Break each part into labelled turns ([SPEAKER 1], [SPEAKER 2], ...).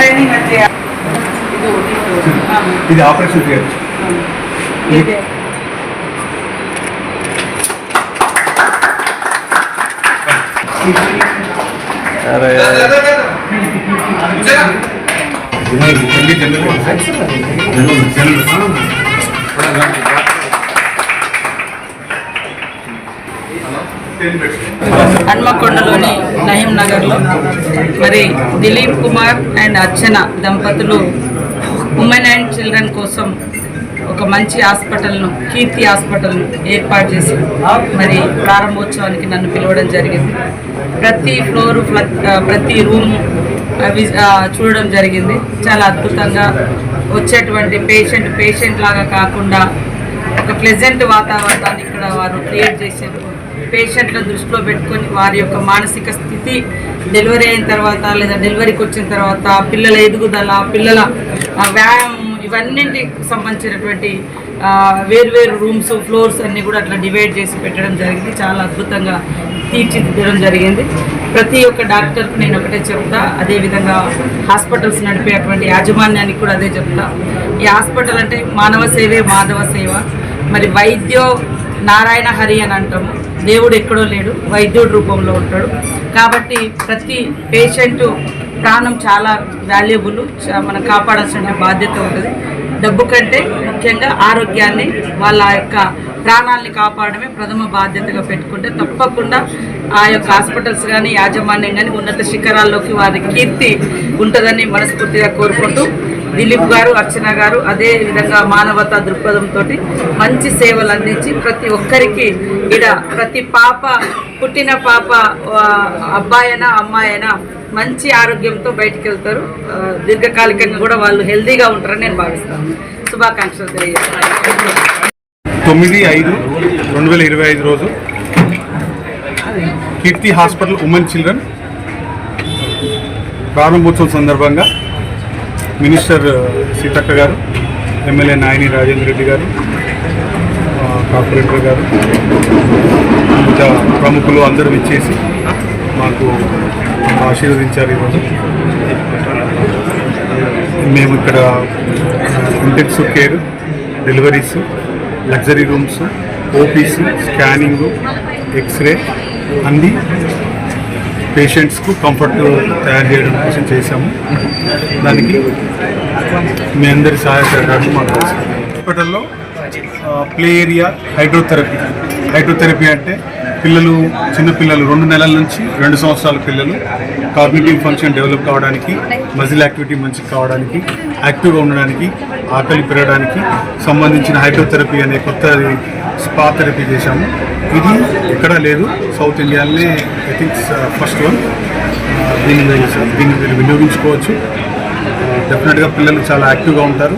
[SPEAKER 1] వచ్చే ఇది
[SPEAKER 2] operation theatre.
[SPEAKER 1] ఇదే. హన్మకొండలోని నహీం నగర్లో. మరి దిలీప్ కుమార్ అండ్ అర్చన దంపతులు ఉమెన్ అండ్ చిల్డ్రన్ కోసం ఒక మంచి హాస్పిటల్ను కీర్తి హాస్పిటల్ను ఏర్పాటు చేసి మరి ప్రారంభోత్సవానికి నన్ను పిలవడం జరిగింది. ప్రతి ఫ్లోరు ప్రతి రూము అవి చూడడం జరిగింది. చాలా అద్భుతంగా వచ్చేటువంటి పేషెంట్ పేషెంట్ లాగా కాకుండా ఒక ప్లెజెంట్ వాతావరణాన్ని ఇక్కడ వారు క్రియేట్ చేశారు. పేషెంట్ల దృష్టిలో పెట్టుకొని వారి యొక్క మానసిక స్థితి డెలివరీ అయిన తర్వాత లేదా డెలివరీకి వచ్చిన తర్వాత పిల్లల ఎదుగుదల పిల్లల వ్యాయామం ఇవన్నింటికి సంబంధించినటువంటి వేరువేరు రూమ్స్ ఫ్లోర్స్ అన్నీ కూడా అట్లా డివైడ్ చేసి పెట్టడం జరిగింది. చాలా అద్భుతంగా తీర్చిదిద్దడం జరిగింది. ప్రతి ఒక్క డాక్టర్కు నేను ఒకటే చెప్తా. అదేవిధంగా హాస్పిటల్స్ నడిపేటువంటి యాజమాన్యానికి కూడా అదే చెప్తా. ఈ హాస్పిటల్ అంటే మానవ సేవే మాధవ సేవ. మరి వైద్యో నారాయణ హరి అని అంటాము దేవుడు ఎక్కడో లేడు వైద్యుడి రూపంలో ఉంటాడు. కాబట్టి ప్రతి పేషెంట్ ప్రాణం చాలా వాల్యుబుల్ మనం కాపాడాల్సిన బాధ్యత ఉంటుంది. డబ్బు కంటే ముఖ్యంగా ఆరోగ్యాన్ని వాళ్ళ యొక్క ప్రాణాలని కాపాడమే ప్రథమ బాధ్యతగా పెట్టుకుంటే తప్పకుండా ఆ యొక్క హాస్పిటల్స్ కానీ యాజమాన్యం కానీ ఉన్నత శిఖరాల్లోకి వారి కీర్తి ఉంటుందని మనస్ఫూర్తిగా కోరుకుంటూ దిలీప్ గారు అర్చన గారు అదే విధంగా మానవతా దృక్పథంతో మంచి సేవలు అందించి ప్రతి ఒక్కరికి ఇడ ప్రతి పాప పుట్టిన పాప అబ్బాయినా అమ్మాయినా మంచి ఆరోగ్యంతో బయటికి వెళ్తారు దీర్ఘకాలికంగా కూడా వాళ్ళు హెల్దీగా ఉంటారని నేను భావిస్తాను. శుభాకాంక్షలు తెలియజేస్తాను.
[SPEAKER 2] తొమ్మిది ఐదు రెండు వేల ఇరవై ఐదు రోజు కీర్తి హాస్పిటల్ ఉమెన్ చిల్డ్రన్ ప్రారంభోత్సవం సందర్భంగా మినిస్టర్ సీతక్క గారు ఎమ్మెల్యే నాయని రాజేంద్ర రెడ్డి గారు కార్పొరేటర్ గారు ఇంకా ప్రముఖులు అందరూ ఇచ్చేసి మాకు ఆశీర్వదించారు ఈరోజు. మేము ఇక్కడ intensive care deliveries luxury rooms OPs scanning x-ray అన్నీ పేషెంట్స్కు కంఫర్ట్ తయారు చేయడం కోసం చేశాము. దానికి మీ అందరి సహాయ సహకారాలు మాకు హాస్పిటల్లో ప్లే ఏరియా హైడ్రోథెరపీ. హైడ్రోథెరపీ అంటే పిల్లలు చిన్నపిల్లలు రెండు నెలల నుంచి రెండు సంవత్సరాల పిల్లలు కాగ్నిటివ్ ఫంక్షన్ డెవలప్ కావడానికి మజిల్ యాక్టివిటీ మంచి కావడానికి యాక్టివ్గా ఉండడానికి ఆకలి పెరగడానికి సంబంధించిన హైడ్రోథెరపీ అనే కొత్త స్పా థెరపీ చేశాము. ఇది ఎక్కడా లేదు. సౌత్ ఇండియాలోనే ఐ థింక్ ఫస్ట్ వన్ దీన్ని దీన్ని మీరు వినియోగించుకోవచ్చు. Uh, డెఫినెట్గా పిల్లలు చాలా యాక్టివ్గా ఉంటారు.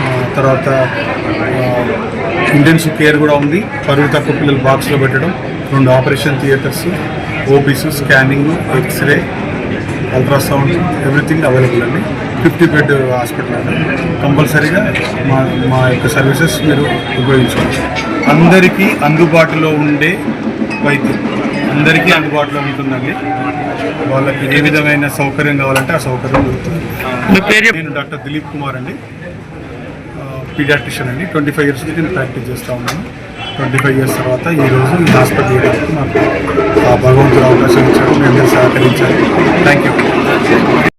[SPEAKER 2] Uh, తర్వాత uh, ఇంటెన్సివ్ కేర్ కూడా ఉంది. పరుగు తక్కువ పిల్లలు బాక్స్లో పెట్టడం. రెండు operation theatres OPs scanning x-ray ultrasound everything available అండి. ఫిఫ్టీ బెడ్ హాస్పిటల్ అండి. కంపల్సరీగా మా మా యొక్క సర్వీసెస్ మీరు ఉపయోగించుకోవచ్చు. అందరికీ అందుబాటులో ఉండే వైద్యం. అందరికీ అందుబాటులో ఉంటుందండి. వాళ్ళకి ఏ విధమైన సౌకర్యం కావాలంటే ఆ సౌకర్యం దొరుకుతుంది. నేను డాక్టర్ దిలీప్ కుమార్ అండి. పీడియాట్రిషియన్ అండి. ట్వంటీ ఫైవ్ ఇయర్స్ నుంచి నేను ప్రాక్టీస్ చేస్తూ ఉన్నాను. ट्वेंटी फाइव इयर्स तरह यह लास्ट पद भगवंत अवकाश मैं अंदर सहकारी थैंक यू